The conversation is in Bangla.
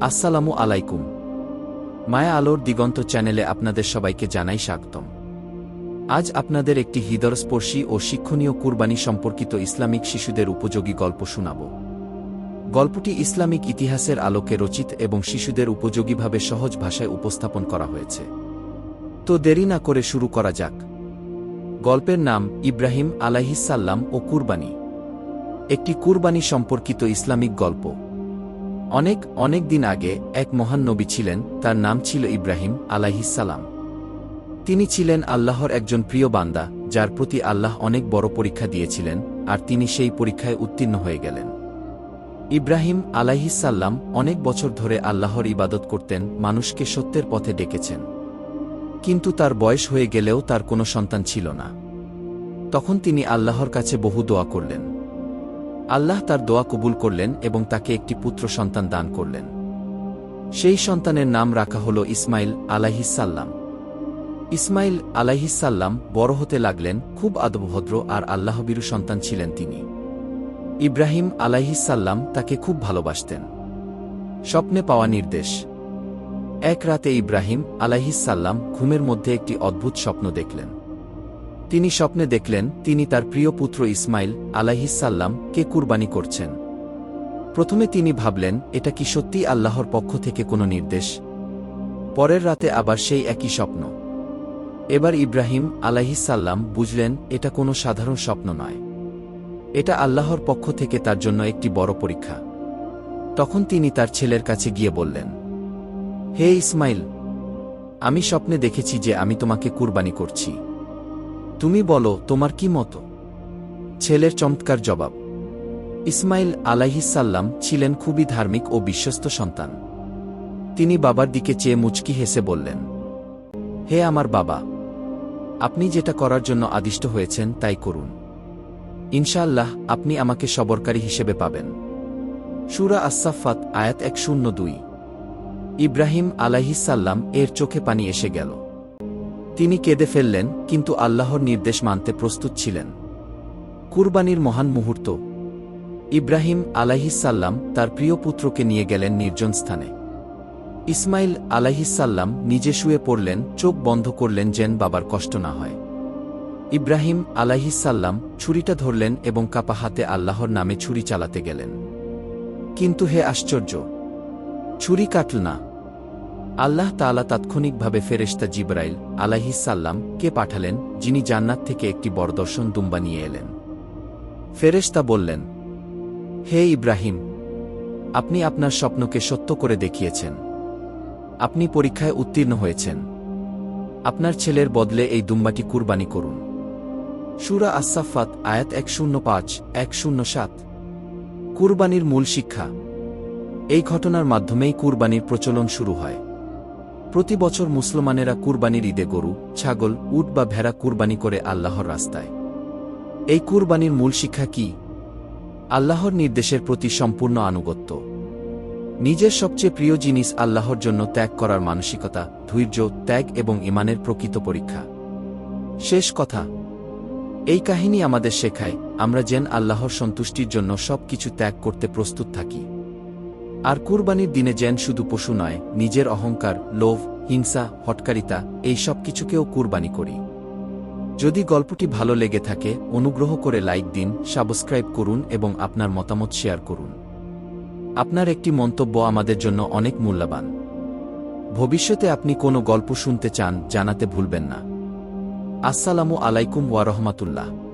আসসালামু আলাইকুম। মায়া আলোর দিগন্ত চ্যানেলে আপনাদের সবাইকে জানাই স্বাগতম। আজ আপনাদের একটি হৃদয়স্পর্শী ও শিক্ষণীয় কুরবানি সম্পর্কিত ইসলামিক শিশুদের উপযোগী গল্প শোনাব। গল্পটি ইসলামিক ইতিহাসের আলোকে রচিত এবং শিশুদের উপযোগীভাবে সহজ ভাষায় উপস্থাপন করা হয়েছে। তো দেরি না করে শুরু করা যাক। গল্পের নাম ইব্রাহিম আলাইহিসাল্লাম ও কুরবানি। একটি কুরবানি সম্পর্কিত ইসলামিক গল্প। অনেক অনেক দিন আগে এক মহান নবী ছিলেন, তার নাম ছিল ইব্রাহিম আলাইহিসাল্লাম তিনি ছিলেন আল্লাহর একজন প্রিয় বান্দা, যার প্রতি আল্লাহ অনেক বড় পরীক্ষা দিয়েছিলেন, আর তিনি সেই পরীক্ষায় উত্তীর্ণ হয়ে গেলেন। ইব্রাহিম আলাইহিসাল্লাম অনেক বছর ধরে আল্লাহর ইবাদত করতেন, মানুষকে সত্যের পথে ডেকেছেন। কিন্তু তার বয়স হয়ে গেলেও তার কোনো সন্তান ছিল না। তখন তিনি আল্লাহর কাছে বহু দোয়া করলেন। আল্লাহ তার দোয়া কবুল করলেন এবং তাকে একটি পুত্র সন্তান দান করলেন। সেই সন্তানের নাম রাখা হল ইসমাইল আলাহিসাল্লাম ইসমাইল আলাহিসাল্লাম বড় হতে লাগলেন, খুব আদবভদ্র আর আল্লাহবিরু সন্তান ছিলেন তিনি। ইব্রাহিম আলাহিসাল্লাম তাকে খুব ভালোবাসতেন। স্বপ্নে পাওয়া নির্দেশ। এক রাতে ইব্রাহিম আলাহিসাল্লাম ঘুমের মধ্যে একটি অদ্ভুত স্বপ্ন দেখলেন। তিনি স্বপ্নে দেখলেন, তিনি তার প্রিয় পুত্র ইসমাইল আলাহিসাল্লাম কে কুরবানি করছেন। প্রথমে তিনি ভাবলেন, এটা কি সত্যি আল্লাহর পক্ষ থেকে কোনো নির্দেশ? পরের রাতে আবার সেই একই স্বপ্ন। এবার ইব্রাহিম আলাহিসাল্লাম বুঝলেন, এটা কোনো সাধারণ স্বপ্ন নয়। এটা আল্লাহর পক্ষ থেকে তার জন্য একটি বড় পরীক্ষা। তখন তিনি তার ছেলের কাছে গিয়ে বললেন, হে ইসমাইল, আমি স্বপ্নে দেখেছি যে আমি তোমাকে কুরবানি করছি। তুমি বলো, তোমার কি মতো? ছেলের চমৎকার জবাব। ইসমাইল আলাইহিসাল্লাম ছিলেন খুবই ধার্মিক ও বিশ্বস্ত সন্তান। তিনি বাবার দিকে চেয়ে মুচকি হেসে বললেন, হে আমার বাবা, আপনি যেটা করার জন্য আদিষ্ট হয়েছেন তাই করুন। ইনশাআল্লাহ আপনি আমাকে সবরকারী হিসেবে পাবেন। সুরা আসাফাত আয়াত এক শূন্য দুই। ইব্রাহিম আলাইহিসাল্লাম এর চোখে পানি এসে গেল। তিনি কেঁদে ফেললেন, কিন্তু আল্লাহর নির্দেশ মানতে প্রস্তুত ছিলেন। কুরবানির মহান মুহূর্ত। ইব্রাহিম আলাহিসাল্লাম তার প্রিয় পুত্রকে নিয়ে গেলেন নির্জন স্থানে। ইসমাইল আলাহিসাল্লাম নিজে শুয়ে পড়লেন, চোখ বন্ধ করলেন যেন বাবার কষ্ট না হয়। ইব্রাহিম আলাহিসাল্লাম ছুরিটা ধরলেন এবং কাপা হাতে আল্লাহর নামে ছুরি চালাতে গেলেন। কিন্তু হে আশ্চর্য! ছুরি কাটল না। আল্লাহ তালা তাৎক্ষণিকভাবে ফেরেশতা জিব্রাইল আলাহিসাল্লাম কে পাঠালেন, যিনি জান্নাত থেকে একটি বরদর্শন দুম্বা নিয়ে এলেন। ফেরেশতা বললেন, হে ইব্রাহিম, আপনি আপনার স্বপ্নকে সত্য করে দেখিয়েছেন। আপনি পরীক্ষায় উত্তীর্ণ হয়েছেন। আপনার ছেলের বদলে এই দুম্বাটি কুরবানি করুন। সুরা আসাফাত আয়াত এক শূন্য পাঁচ, এক শূন্য সাত। কুরবানির মূল শিক্ষা, এই ঘটনার মাধ্যমেই কুরবানির প্রচলন শুরু হয়। প্রতি বছর মুসলমানেরা কুরবানির ঈদে গরু, ছাগল, উট বা ভেড়া কুরবানি করে আল্লাহর রাস্তায়। এই কুরবানির মূল শিক্ষা কি? আল্লাহর নির্দেশের প্রতি সম্পূর্ণ আনুগত্য। নিজের সবচেয়ে প্রিয় জিনিস আল্লাহর জন্য ত্যাগ করার মানসিকতা, ধৈর্য, ত্যাগ এবং ইমানের প্রকৃত পরীক্ষা। শেষ কথা। এই কাহিনী আমাদের শেখায়, আমরা যেন আল্লাহর সন্তুষ্টির জন্য সব কিছু ত্যাগ করতে প্রস্তুত থাকি। আর কুরবানির দিনে যেন শুধু পশু নয়, নিজের অহংকার, লোভ, হিংসা, হটকারিতা, এই সব কিছুকেও কুরবানি করি। যদি গল্পটি ভালো লেগে থাকে, অনুগ্রহ করে লাইক দিন, সাবস্ক্রাইব করুন এবং আপনার মতামত শেয়ার করুন। আপনার একটি মন্তব্য আমাদের জন্য অনেক মূল্যবান। ভবিষ্যতে আপনি কোনো গল্প শুনতে চান, জানাতে ভুলবেন না। আসসালামু আলাইকুম ওয়া রহমাতুল্লাহ।